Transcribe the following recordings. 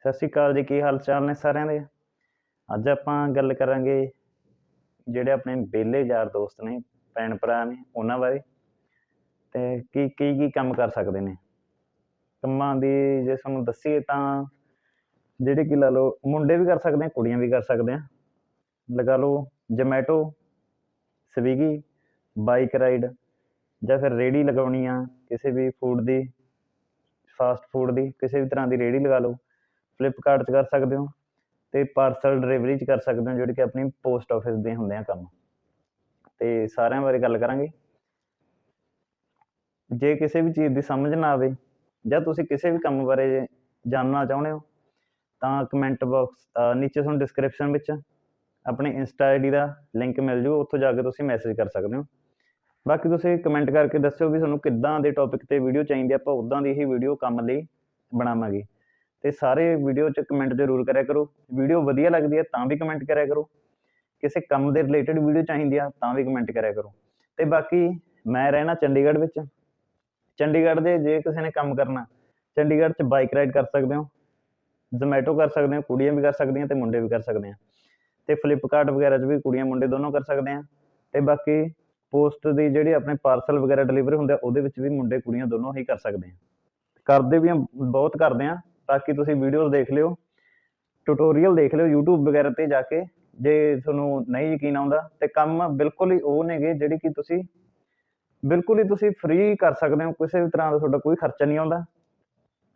ਸਤਿ ਸ਼੍ਰੀ ਅਕਾਲ ਜੀ, ਕੀ ਹਾਲ ਚਾਲ ਨੇ ਸਾਰਿਆਂ ਦੇ? ਅੱਜ ਆਪਾਂ ਗੱਲ ਕਰਾਂਗੇ ਜਿਹੜੇ ਆਪਣੇ ਵਿਹਲੇ ਯਾਰ ਦੋਸਤ ਨੇ, ਭੈਣ ਭਰਾ ਨੇ, ਉਹਨਾਂ ਬਾਰੇ। ਤੇ ਕੀ ਕੀ ਕੀ ਕੰਮ ਕਰ ਸਕਦੇ ਨੇ? ਕੰਮਾਂ ਦੀ ਜੇ ਤੁਹਾਨੂੰ ਦੱਸੀਏ ਤਾਂ ਜਿਹੜੇ ਕਿ ਲਾ ਲਓ ਮੁੰਡੇ ਵੀ ਕਰ ਸਕਦੇ ਆ, ਕੁੜੀਆਂ ਵੀ ਕਰ ਸਕਦੇ ਆ। ਲਗਾ ਲਓ ਜਮੈਟੋ, ਸਵੀਗੀ, ਬਾਈਕ ਰਾਈਡ ਜਾਂ ਫਿਰ ਰੇਹੜੀ ਲਗਾਉਣੀ ਆ, ਕਿਸੇ ਵੀ ਫੂਡ ਦੀ, ਫਾਸਟ ਫੂਡ ਦੀ, ਕਿਸੇ ਵੀ ਤਰ੍ਹਾਂ ਦੀ ਰੇਹੜੀ ਲਗਾ ਲਓ। ਫਲਿੱਪਕਾਰਟ 'ਚ ਕਰ ਸਕਦੇ ਹੋ ਤੇ ਪਾਰਸਲ ਡਿਲੀਵਰੀ 'ਚ ਕਰ ਸਕਦੇ ਹੋ, ਜਿਹੜੇ ਕਿ ਆਪਣੀ ਪੋਸਟ ਆਫਿਸ ਦੇ ਹੁੰਦੇ ਆ ਕੰਮ। ਤੇ ਸਾਰਿਆਂ ਬਾਰੇ ਗੱਲ ਕਰਾਂਗੇ। ਜੇ ਕਿਸੇ ਵੀ ਚੀਜ਼ ਦੀ ਸਮਝ ਨਾ ਆਵੇ ਜਾਂ ਤੁਸੀਂ ਕਿਸੇ ਵੀ ਕੰਮ ਬਾਰੇ ਜਾਣਨਾ ਚਾਹੁੰਦੇ ਹੋ, ਤਾਂ ਕਮੈਂਟ ਬਾਕਸ ਨੀਚੇ ਤੁਹਾਨੂੰ ਡਿਸਕ੍ਰਿਪਸ਼ਨ ਵਿੱਚ ਆਪਣੀ ਇੰਸਟਾ ਆਈਡੀ ਦਾ ਲਿੰਕ ਮਿਲ ਜੂ, ਉੱਥੋਂ ਜਾ ਕੇ ਤੁਸੀਂ ਮੈਸੇਜ ਕਰ ਸਕਦੇ ਹੋ। ਬਾਕੀ ਤੁਸੀਂ ਕਮੈਂਟ ਕਰਕੇ ਦੱਸਿਓ ਵੀ ਤੁਹਾਨੂੰ ਕਿੱਦਾਂ ਦੇ ਟੌਪਿਕ ਤੇ ਵੀਡੀਓ ਚਾਹੀਦੀ ਆਪਾਂ ਉਦਾਂ ਦੀ ਹੀ ਵੀਡੀਓ ਕੰਮ ਲਈ ਬਣਾਵਾਂਗੇ। ਤੇ ਸਾਰੇ ਵੀਡੀਓ 'ਚ ਕਮੈਂਟ ਜ਼ਰੂਰ ਕਰਿਆ ਕਰੋ। ਵੀਡੀਓ ਵਧੀਆ ਲੱਗਦੀ ਹੈ ਤਾਂ ਵੀ ਕਮੈਂਟ ਕਰਿਆ ਕਰੋ। ਕਿਸੇ ਕੰਮ ਦੇ ਰਿਲੇਟਡ ਵੀਡੀਓ ਚਾਹੀਦੀ ਆ ਤਾਂ ਵੀ ਕਮੈਂਟ ਕਰਿਆ ਕਰੋ। ਤੇ ਬਾਕੀ ਮੈਂ ਰਹਿਣਾ ਚੰਡੀਗੜ੍ਹ ਵਿੱਚ। ਚੰਡੀਗੜ੍ਹ ਦੇ ਜੇ ਕਿਸੇ ਨੇ ਕੰਮ ਕਰਨਾ, ਚੰਡੀਗੜ੍ਹ 'ਚ ਬਾਈਕ ਰਾਈਡ ਕਰ ਸਕਦੇ ਹੋ ਜ਼ੋਮੈਟੋ ਕਰ ਸਕਦੇ ਹੋ, ਕੁੜੀਆਂ ਵੀ ਕਰ ਸਕਦੀਆਂ ਤੇ ਮੁੰਡੇ ਵੀ ਕਰ ਸਕਦੇ ਆ। ਤੇ ਫਲਿੱਪਕਾਰਟ ਵਗੈਰਾ 'ਚ ਵੀ ਕੁੜੀਆਂ ਮੁੰਡੇ ਦੋਨੋਂ ਕਰ ਸਕਦੇ ਆ। ਤੇ ਬਾਕੀ ਪੋਸਟ ਦੀ ਜਿਹੜੀ ਆਪਣੇ ਪਾਰਸਲ ਵਗੈਰਾ ਡਿਲੀਵਰੀ ਹੁੰਦਾ ਉਹਦੇ ਵਿੱਚ ਵੀ ਮੁੰਡੇ ਕੁੜੀਆਂ ਦੋਨੋਂ ਹੀ ਕਰ ਸਕਦੇ ਆ। ਕਰਦੇ ਵੀ ਆ, ਬਹੁਤ ਕਰਦੇ ਆ। ਬਾਕੀ ਤੁਸੀਂ ਵੀਡੀਓਜ਼ ਦੇਖ ਲਿਓ ਟਿਊਟੋਰੀਅਲ ਦੇਖ ਲਿਓ YouTube ਵਗੈਰਾ ਤੇ ਜਾ ਕੇ, ਜੇ ਤੁਹਾਨੂੰ ਨਹੀਂ ਯਕੀਨ ਆਉਂਦਾ, ਤੇ ਕੰਮ ਬਿਲਕੁਲ ਹੀ ਉਹ ਨੇਗੇ ਜਿਹੜੇ ਕਿ ਤੁਸੀਂ ਬਿਲਕੁਲ ਹੀ ਤੁਸੀਂ ਫ੍ਰੀ ਕਰ ਸਕਦੇ ਹੋ, ਕਿਸੇ ਵੀ ਤਰ੍ਹਾਂ ਦਾ ਤੁਹਾਡਾ ਕੋਈ ਖਰਚਾ ਨਹੀਂ ਆਉਂਦਾ।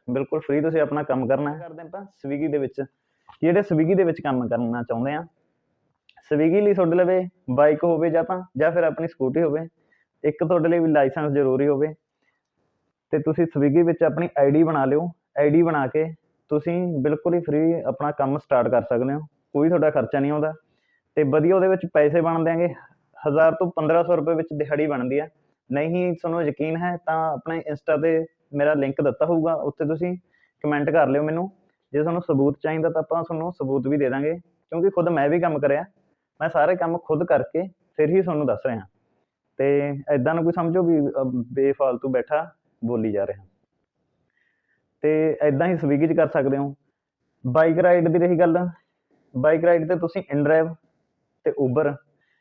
ਬਿਲਕੁਲ ਫ੍ਰੀ ਤੁਸੀਂ ਆਪਣਾ ਕੰਮ ਕਰਨਾ ਹੈ। ਕਰਦੇ ਆਪਾਂ ਸਵੀਗੀ ਦੇ ਵਿੱਚ, ਜਿਹੜੇ ਸਵੀਗੀ ਦੇ ਵਿੱਚ ਕੰਮ ਕਰਨਾ ਚਾਹੁੰਦੇ ਆ, ਸਵੀਗੀ ਲਈ ਤੁਹਾਡੇ ਲਵੇ ਬਾਈਕ ਹੋਵੇ ਜਾਂ ਤਾਂ, ਜਾਂ ਫਿਰ ਆਪਣੀ ਸਕੂਟੀ ਹੋਵੇ, ਇੱਕ ਤੁਹਾਡੇ ਲਈ ਵੀ ਲਾਇਸੈਂਸ ਜ਼ਰੂਰੀ ਹੋਵੇ, ਤੇ ਤੁਸੀਂ ਸਵੀਗੀ ਵਿੱਚ ਆਪਣੀ ਆਈਡੀ ਬਣਾ ਲਿਓ ਆਈਡੀ ਬਣਾ ਕੇ ਤੁਸੀਂ ਬਿਲਕੁਲ ਹੀ ਫ੍ਰੀ ਆਪਣਾ ਕੰਮ ਸਟਾਰਟ ਕਰ ਸਕਦੇ ਹੋ। ਕੋਈ ਤੁਹਾਡਾ ਖਰਚਾ ਨਹੀਂ ਆਉਂਦਾ ਤੇ ਵਧੀਆ ਉਹਦੇ ਵਿੱਚ ਪੈਸੇ ਬਣਦੇ ਆਂਗੇ 1000 ਤੋਂ 1500 ਰੁਪਏ ਵਿੱਚ ਦਿਹਾੜੀ ਬਣਦੀ ਆ। ਨਹੀਂ ਤੁਹਾਨੂੰ ਯਕੀਨ ਹੈ ਤਾਂ ਆਪਣੇ ਇੰਸਟਾ ਤੇ ਮੇਰਾ ਲਿੰਕ ਦਿੱਤਾ ਹੋਊਗਾ, ਉੱਥੇ ਤੁਸੀਂ ਕਮੈਂਟ ਕਰ ਲਿਓ ਮੈਨੂੰ। ਜੇ ਤੁਹਾਨੂੰ ਸਬੂਤ ਚਾਹੀਦਾ ਤਾਂ ਆਪਾਂ ਤੁਹਾਨੂੰ ਸਬੂਤ ਵੀ ਦੇ ਦਾਂਗੇ, ਕਿਉਂਕਿ ਖੁਦ ਮੈਂ ਵੀ ਕੰਮ ਕਰਿਆ। ਮੈਂ ਸਾਰੇ ਕੰਮ ਖੁਦ ਕਰਕੇ ਫਿਰ ਹੀ ਤੁਹਾਨੂੰ ਦੱਸ ਰਿਹਾ। ਤੇ ਐਦਾਂ ਨੂੰ ਕੋਈ ਸਮਝੋ ਵੀ ਬੇਫਾਲਤੂ ਬੈਠਾ ਬੋਲੀ ਜਾ ਰਿਹਾ। ਤੇ ਐਦਾਂ ਹੀ ਸਵੀਗੀ 'ਚ ਕਰ ਸਕਦੇ ਹੋ। ਬਾਈਕ ਰਾਈਡ ਦੀ ਰਹੀ ਗੱਲ। ਬਾਈਕ ਰਾਈਡ ਤੇ ਤੁਸੀਂ ਇਨਡਰਾਈਵ ਤੇ ਉਬਰ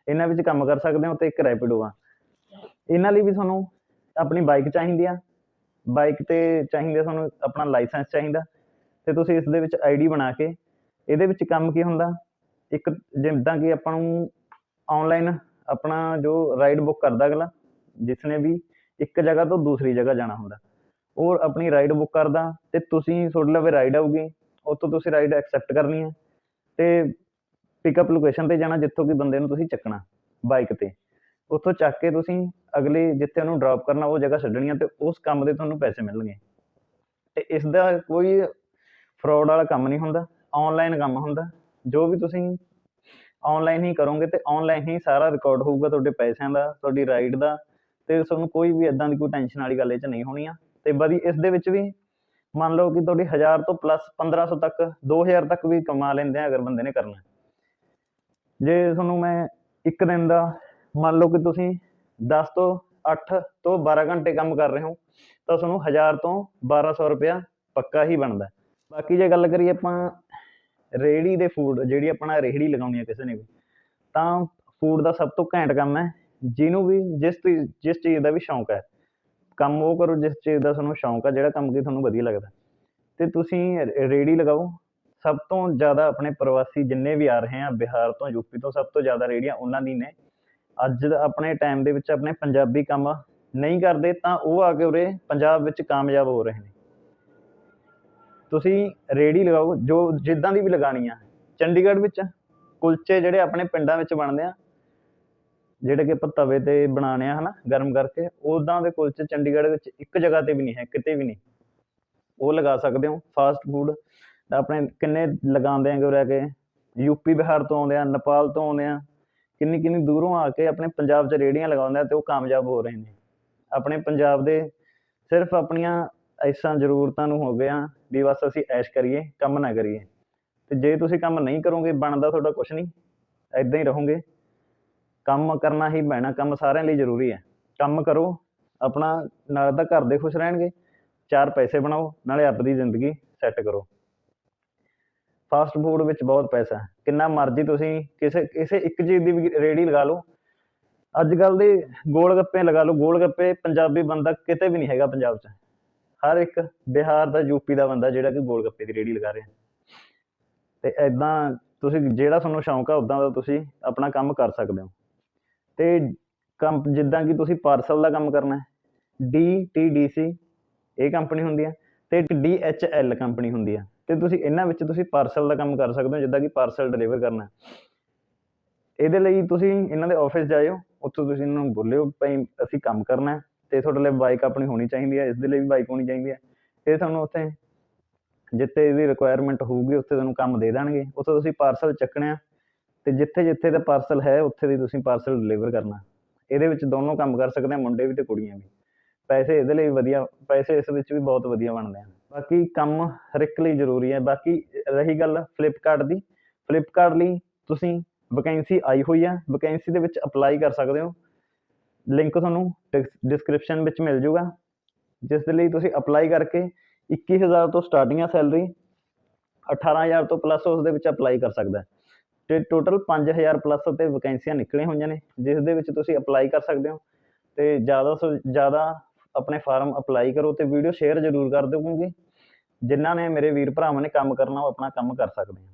ਇਹਨਾਂ ਵਿੱਚ ਕੰਮ ਕਰ ਸਕਦੇ ਹੋ ਤੇ ਇੱਕ ਰੈਪਿਡੋ ਆ। ਇਹਨਾਂ ਲਈ ਵੀ ਤੁਹਾਨੂੰ ਆਪਣੀ ਬਾਈਕ ਚਾਹੀਦੀ ਆ। ਬਾਈਕ ਤੇ ਚਾਹੀਦਾ ਤੁਹਾਨੂੰ ਆਪਣਾ ਲਾਇਸੈਂਸ ਚਾਹੀਦਾ। ਤੇ ਤੁਸੀਂ ਇਸ ਦੇ ਵਿੱਚ ਆਈਡੀ ਬਣਾ ਕੇ ਇਹਦੇ ਵਿੱਚ ਕੰਮ ਕੀ ਹੁੰਦਾ? ਇੱਕ ਜਿੱਦਾਂ ਕਿ ਆਪਾਂ ਨੂੰ ਆਨਲਾਈਨ ਆਪਣਾ ਜੋ ਰਾਈਡ ਬੁੱਕ ਕਰਦਾ ਅਗਲਾ ਜਿਸ ਨੇ ਵੀ ਇੱਕ ਜਗ੍ਹਾ ਤੋਂ ਦੂਸਰੀ ਜਗ੍ਹਾ ਜਾਣਾ ਹੁੰਦਾ। ਉਹ ਆਪਣੀ ਰਾਈਡ ਬੁੱਕ ਕਰਦਾ ਅਤੇ ਤੁਸੀਂ ਤੁਹਾਡੇ ਲਵੇ ਰਾਈਡ ਆਊਗੀ, ਉੱਥੋਂ ਤੁਸੀਂ ਰਾਈਡ ਐਕਸੈਪਟ ਕਰਨੀ ਹੈ ਅਤੇ ਪਿਕਅਪ ਲੋਕੇਸ਼ਨ ਤੇ ਜਾਣਾ ਜਿੱਥੋਂ ਕਿ ਬੰਦੇ ਨੂੰ ਤੁਸੀਂ ਚੱਕਣਾ ਬਾਈਕ ਤੇ। ਉੱਥੋਂ ਚੱਕ ਕੇ ਤੁਸੀਂ ਅਗਲੇ ਜਿੱਥੇ ਉਹਨੂੰ ਡ੍ਰੌਪ ਕਰਨਾ ਉਹ ਜਗ੍ਹਾ ਛੱਡਣੀ ਹੈ ਅਤੇ ਉਸ ਕੰਮ ਦੇ ਤੁਹਾਨੂੰ ਪੈਸੇ ਮਿਲਣਗੇ। ਅਤੇ ਇਸ ਦਾ ਕੋਈ ਫਰੋਡ ਵਾਲਾ ਕੰਮ ਨਹੀਂ ਹੁੰਦਾ ਔਨਲਾਈਨ ਕੰਮ ਹੁੰਦਾ। ਜੋ ਵੀ ਤੁਸੀਂ ਔਨਲਾਈਨ ਹੀ ਕਰੋਗੇ ਤੇ ਔਨਲਾਈਨ ਹੀ ਸਾਰਾ ਰਿਕਾਰਡ ਹੋਊਗਾ ਤੁਹਾਡੇ ਪੈਸਿਆਂ ਦਾ, ਤੁਹਾਡੀ ਰਾਈਡ ਦਾ ਅਤੇ ਤੁਹਾਨੂੰ ਕੋਈ ਵੀ ਇੱਦਾਂ ਦੀ ਕੋਈ ਟੈਨਸ਼ਨ ਵਾਲੀ ਗੱਲ ਇਹ 'ਚ ਨਹੀਂ ਹੋਣੀ ਆ। ਤੇ ਵਧੀ ਇਸ ਦੇ ਵਿੱਚ ਵੀ ਮੰਨ ਲਓ ਕਿ ਤੁਹਾਡੀ 1000 ਤੋਂ ਪਲੱਸ 1500 ਤੱਕ 2000 ਤੱਕ ਵੀ ਕਮਾ ਲੈਂਦੇ ਆ ਅਗਰ ਬੰਦੇ ਨੇ ਕਰਨਾ। ਜੇ ਤੁਹਾਨੂੰ ਮੈਂ ਇੱਕ ਦਿਨ ਦਾ ਮੰਨ ਲਓ ਕਿ ਤੁਸੀਂ 10 ਤੋਂ 8 ਤੋਂ 12 ਘੰਟੇ ਕੰਮ ਕਰ ਰਹੇ ਹੋ, ਤਾਂ ਤੁਹਾਨੂੰ 1000 ਤੋਂ 1200 ਰੁਪਇਆ ਪੱਕਾ ਹੀ ਬਣਦਾ। ਬਾਕੀ ਜੇ ਗੱਲ ਕਰੀਏ ਆਪਾਂ ਰੇਹੜੀ ਦੇ ਫੂਡ ਜਿਹੜੀ ਆਪਣਾ ਰੇਹੜੀ ਲਗਾਉਣੀ ਹੈ ਕਿਸੇ ਨੇ ਵੀ, ਤਾਂ ਫੂਡ ਦਾ ਸਭ ਤੋਂ ਘੈਂਟ ਕੰਮ ਹੈ, ਜਿਹਨੂੰ ਵੀ ਜਿਸ ਚੀਜ਼- ਜਿਸ ਚੀਜ਼ ਦਾ ਵੀ ਸ਼ੌਂਕ ਹੈ। ਕੰਮ ਉਹ ਕਰੋ ਜਿਸ ਚੀਜ਼ ਦਾ ਤੁਹਾਨੂੰ ਸ਼ੌਂਕ ਆ, ਜਿਹੜਾ ਕੰਮ ਕੀ ਤੁਹਾਨੂੰ ਵਧੀਆ ਲੱਗਦਾ। ਤੇ ਤੁਸੀਂ ਰ- ਰੇਹੜੀ ਲਗਾਓ। ਸਭ ਤੋਂ ਜ਼ਿਆਦਾ ਆਪਣੇ ਪ੍ਰਵਾਸੀ ਜਿੰਨੇ ਵੀ ਆ ਰਹੇ ਆ, ਬਿਹਾਰ ਤੋਂ ਯੂਪੀ ਤੋਂ, ਸਭ ਤੋਂ ਜ਼ਿਆਦਾ ਰੇਹੜੀਆਂ ਉਹਨਾਂ ਦੀ ਨੇ। ਅੱਜ ਆਪਣੇ ਟਾਈਮ ਦੇ ਵਿੱਚ ਆਪਣੇ ਪੰਜਾਬੀ ਕੰਮ ਨਹੀਂ ਕਰਦੇ, ਤਾਂ ਉਹ ਆ ਕੇ ਉਰੇ ਪੰਜਾਬ ਵਿੱਚ ਕਾਮਯਾਬ ਹੋ ਰਹੇ ਨੇ। ਤੁਸੀਂ ਰੇਹੜੀ ਲਗਾਓ, ਜੋ ਜਿੱਦਾਂ ਦੀ ਵੀ ਲਗਾਣੀ ਆ। ਚੰਡੀਗੜ੍ਹ ਵਿੱਚ ਕੁਲਚੇ ਜਿਹੜੇ ਆਪਣੇ ਪਿੰਡਾਂ ਵਿੱਚ ਬਣਦੇ ਆ ਜਿਹੜੇ ਕਿ ਆਪਾਂ ਤਵੇ ਤੇ ਬਣਾਉਣੇ ਆ ਹਨਾ, ਗਰਮ ਕਰਕੇ ਉਦਾਂ ਦੇ ਕੁਲਚੇ ਚੰਡੀਗੜ੍ਹ ਵਿੱਚ ਇੱਕ ਜਗ੍ਹਾ ਤੇ ਵੀ ਨਹੀਂ ਹੈ, ਕਿਤੇ ਵੀ ਨਹੀਂ। ਉਹ ਲਗਾ ਸਕਦੇ ਹੋ ਫਾਸਟ ਫੂਡ ਆਪਣੇ ਕਿੰਨੇ ਲਗਾਉਂਦੇ ਆਂਗੇ ਉਰੇ ਆ ਕੇ ਯੂਪੀ ਬਿਹਾਰ ਤੋਂ ਆਉਂਦੇ ਆ, ਨੇਪਾਲ ਤੋਂ ਆਉਂਦੇ ਆ, ਕਿੰਨੀ ਕਿੰਨੀ ਦੂਰੋਂ ਆ ਕੇ ਆਪਣੇ ਪੰਜਾਬ 'ਚ ਰੇਹੜੀਆਂ ਲਗਾਉਂਦੇ ਆ ਤੇ ਉਹ ਕਾਮਯਾਬ ਹੋ ਰਹੇ ਨੇ। ਆਪਣੇ ਪੰਜਾਬ ਦੇ ਸਿਰਫ ਆਪਣੀਆਂ ਐਸਾਂ ਜ਼ਰੂਰਤਾਂ ਨੂੰ ਹੋ ਗਿਆ ਵੀ ਬਸ ਅਸੀਂ ਐਸ਼ ਕਰੀਏ, ਕੰਮ ਨਾ ਕਰੀਏ। ਤੇ ਜੇ ਤੁਸੀਂ ਕੰਮ ਨਹੀਂ ਕਰੋਗੇ, ਬਣਦਾ ਤੁਹਾਡਾ ਕੁਝ ਨਹੀਂ ਐਦਾਂ ਹੀ ਰਹੋਗੇ। ਕੰਮ ਕਰਨਾ ਹੀ ਪੈਣਾ, ਕੰਮ ਸਾਰਿਆਂ ਲਈ ਜ਼ਰੂਰੀ ਹੈ। ਕੰਮ ਕਰੋ, ਆਪਣਾ ਨਾਲ ਤਾਂ ਘਰ ਦੇ ਖੁਸ਼ ਰਹਿਣਗੇ। ਚਾਰ ਪੈਸੇ ਬਣਾਓ, ਨਾਲੇ ਆਪਣੀ ਜ਼ਿੰਦਗੀ ਸੈੱਟ ਕਰੋ। ਫਾਸਟ ਫੂਡ ਵਿੱਚ ਬਹੁਤ ਪੈਸਾ ਹੈ। ਕਿੰਨਾ ਮਰਜ਼ੀ ਤੁਸੀਂ ਕਿਸੇ ਕਿਸੇ ਇੱਕ ਚੀਜ਼ ਦੀ ਵੀ ਰੇਹੜੀ ਲਗਾ ਲਓ। ਅੱਜ ਕੱਲ੍ਹ ਦੇ ਗੋਲ ਗੱਪੇ ਲਗਾ ਲਓ। ਗੋਲ ਗੱਪੇ ਪੰਜਾਬੀ ਬੰਦਾ ਕਿਤੇ ਵੀ ਨਹੀਂ ਹੈਗਾ ਪੰਜਾਬ 'ਚ। ਹਰ ਇੱਕ ਬਿਹਾਰ ਦਾ ਯੂਪੀ ਦਾ ਬੰਦਾ ਜਿਹੜਾ ਕਿ ਗੋਲ ਗੱਪੇ ਦੀ ਰੇਹੜੀ ਲਗਾ ਰਿਹਾ। ਤੇ ਐਦਾਂ ਤੁਸੀਂ ਜਿਹੜਾ ਤੁਹਾਨੂੰ ਸ਼ੌਂਕ ਆ ਉਦਾਂ ਦਾ ਤੁਸੀਂ ਆਪਣਾ ਕੰਮ ਕਰ ਸਕਦੇ ਹੋ। ਤੇ ਕੰਮ ਜਿੱਦਾਂ ਕਿ ਤੁਸੀਂ ਪਾਰਸਲ ਦਾ ਕੰਮ ਕਰਨਾ ਹੈ ਡੀ ਟੀ ਡੀ ਸੀ ਇਹ ਕੰਪਨੀ ਹੁੰਦੀ ਹੈ ਤੇ ਡੀ ਐਚ ਐਲ ਕੰਪਨੀ ਹੁੰਦੀ ਹੈ। ਤੇ ਤੁਸੀਂ ਇਹਨਾਂ ਵਿੱਚ ਤੁਸੀਂ ਪਾਰਸਲ ਦਾ ਕੰਮ ਕਰ ਸਕਦੇ ਹੋ, ਜਿੱਦਾਂ ਕਿ ਪਾਰਸਲ ਡਿਲੀਵਰ ਕਰਨਾ ਇਹਦੇ ਲਈ ਤੁਸੀਂ ਇਹਨਾਂ ਦੇ ਆਫਿਸ ਜਾਇਓ, ਉੱਥੋਂ ਤੁਸੀਂ ਇਹਨਾਂ ਨੂੰ ਬੋਲਿਓ ਭਾਈ ਅਸੀਂ ਕੰਮ ਕਰਨਾ ਹੈ ਤੇ ਤੁਹਾਡੇ ਲਈ ਬਾਈਕ ਆਪਣੀ ਹੋਣੀ ਚਾਹੀਦੀ ਹੈ ਇਸ ਦੇ ਲਈ ਵੀ ਬਾਈਕ ਹੋਣੀ ਚਾਹੀਦੀ ਹੈ। ਇਹ ਤੁਹਾਨੂੰ ਉੱਥੇ ਜਿੱਥੇ ਇਹਦੀ ਰਿਕੁਆਇਰਮੈਂਟ ਹੋਊਗੀ, ਉੱਥੇ ਤੁਹਾਨੂੰ ਕੰਮ ਦੇ ਦੇਣਗੇ। ਉੱਥੇ ਤੁਸੀਂ ਪਾਰਸਲ ਚੱਕਣਾ ਤੇ ਜਿੱਥੇ ਜਿੱਥੇ ਦਾ ਪਾਰਸਲ ਹੈ, ਉੱਥੇ ਦੀ ਤੁਸੀਂ ਪਾਰਸਲ ਡਿਲੀਵਰ ਕਰਨਾ। ਇਹਦੇ ਵਿੱਚ ਦੋਨੋਂ ਕੰਮ ਕਰ ਸਕਦੇ ਆ, ਮੁੰਡੇ ਵੀ ਤੇ ਕੁੜੀਆਂ ਵੀ। ਪੈਸੇ ਇਹਦੇ ਲਈ ਵਧੀਆ, ਪੈਸੇ ਇਸ ਵਿੱਚ ਵੀ ਬਹੁਤ ਵਧੀਆ ਬਣਦੇ ਹਨ ਬਾਕੀ ਕੰਮ ਹਰ ਇੱਕ ਲਈ ਜ਼ਰੂਰੀ ਹੈ ਬਾਕੀ ਰਹੀ ਗੱਲ ਫਲਿੱਪਕਾਰਟ ਦੀ। ਫਲਿੱਪਕਾਰਟ ਲਈ ਤੁਸੀਂ ਵੈਕੈਂਸੀ ਆਈ ਹੋਈ ਆ। ਵੈਕੈਂਸੀ ਦੇ ਵਿੱਚ ਅਪਲਾਈ ਕਰ ਸਕਦੇ ਹੋ। ਲਿੰਕ ਤੁਹਾਨੂੰ ਡਿਸਕ੍ਰਿਪਸ਼ਨ ਵਿੱਚ ਮਿਲ ਜੂਗਾ। ਜਿਸ ਦੇ ਲਈ ਤੁਸੀਂ ਅਪਲਾਈ ਕਰਕੇ 21000 ਤੋਂ ਸਟਾਰਟਿੰਗ ਹੈ ਸੈਲਰੀ 18000 ਤੋਂ ਪਲੱਸ ਉਸ ਦੇ ਵਿੱਚ ਅਪਲਾਈ ਕਰ ਸਕਦਾ। ਤੇ ਟੋਟਲ 5000 ਪਲੱਸ ਤੇ ਵੈਕੈਂਸੀਆਂ ਨਿਕਲੀਆਂ ਹੋਈਆਂ ਨੇ, ਜਿਸ ਦੇ ਵਿੱਚ ਤੁਸੀਂ ਅਪਲਾਈ ਕਰ ਸਕਦੇ ਹੋ ਤੇ ਜ਼ਿਆਦਾ ਤੋਂ ਜ਼ਿਆਦਾ ਆਪਣੇ ਫਾਰਮ ਅਪਲਾਈ ਕਰੋ ਤੇ ਵੀਡੀਓ ਸ਼ੇਅਰ ਜ਼ਰੂਰ ਕਰ ਦਿਓ ਕਿਉਂਕਿ ਜਿਨ੍ਹਾਂ ਨੇ ਮੇਰੇ ਵੀਰ ਭਰਾਵਾਂ ਨੇ ਕੰਮ ਕਰਨਾ, ਉਹ ਆਪਣਾ ਕੰਮ ਕਰ ਸਕਦੇ ਆ।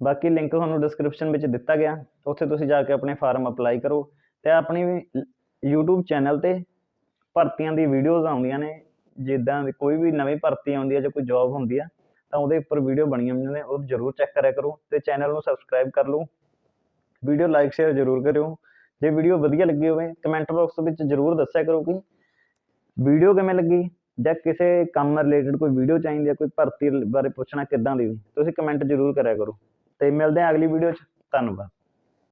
ਬਾਕੀ ਲਿੰਕ ਤੁਹਾਨੂੰ ਡਿਸਕ੍ਰਿਪਸ਼ਨ ਵਿੱਚ ਦਿੱਤਾ ਗਿਆ, ਉੱਥੇ ਤੁਸੀਂ ਜਾ ਕੇ ਆਪਣੇ ਫਾਰਮ ਅਪਲਾਈ ਕਰੋ ਤੇ ਆਪਣੀ ਵੀ YouTube ਚੈਨਲ ਤੇ ਭਰਤੀਆਂ ਦੀ ਵੀਡੀਓਜ਼ ਆਉਂਦੀਆਂ ਨੇ, ਜਿੱਦਾਂ ਦੀ ਕੋਈ ਵੀ ਨਵੀਂ ਭਰਤੀ ਆਉਂਦੀ ਹੈ ਜਾਂ ਕੋਈ ਜੌਬ ਹੁੰਦੀ ਆ ਤਾਂ ਉਹਦੇ ਉੱਪਰ ਵੀਡੀਓ ਬਣੀਆਂ ਹੁੰਦੀਆਂ ਨੇ, ਉਹ ਜ਼ਰੂਰ ਚੈੱਕ ਕਰਿਆ ਕਰੋ ਤੇ ਚੈਨਲ ਨੂੰ ਸਬਸਕ੍ਰਾਈਬ ਕਰ ਲਓ। ਵੀਡੀਓ ਲਾਈਕ ਸ਼ੇਅਰ ਜ਼ਰੂਰ ਕਰਿਓ। ਜੇ ਵੀਡੀਓ ਵਧੀਆ ਲੱਗੀ ਹੋਵੇ ਕਮੈਂਟ ਬਾਕਸ ਵਿੱਚ ਜ਼ਰੂਰ ਦੱਸਿਆ ਕਰੋ ਕਿ ਵੀਡੀਓ ਕਿਵੇਂ ਲੱਗੀ ਜਾਂ ਕਿਸੇ ਕੰਮ ਨਾਲ ਰਿਲੇਟਡ ਕੋਈ ਵੀਡੀਓ ਚਾਹੀਦੀ ਹੈ ਕੋਈ ਭਰਤੀ ਬਾਰੇ ਪੁੱਛਣਾ ਕਿੱਦਾਂ ਦੀ ਵੀ। ਤੁਸੀਂ ਕਮੈਂਟ ਜ਼ਰੂਰ ਕਰਿਆ ਕਰੋ। ਤੇ ਮਿਲਦੇ ਹਾਂ ਅਗਲੀ ਵੀਡੀਓ 'ਚ। ਧੰਨਵਾਦ।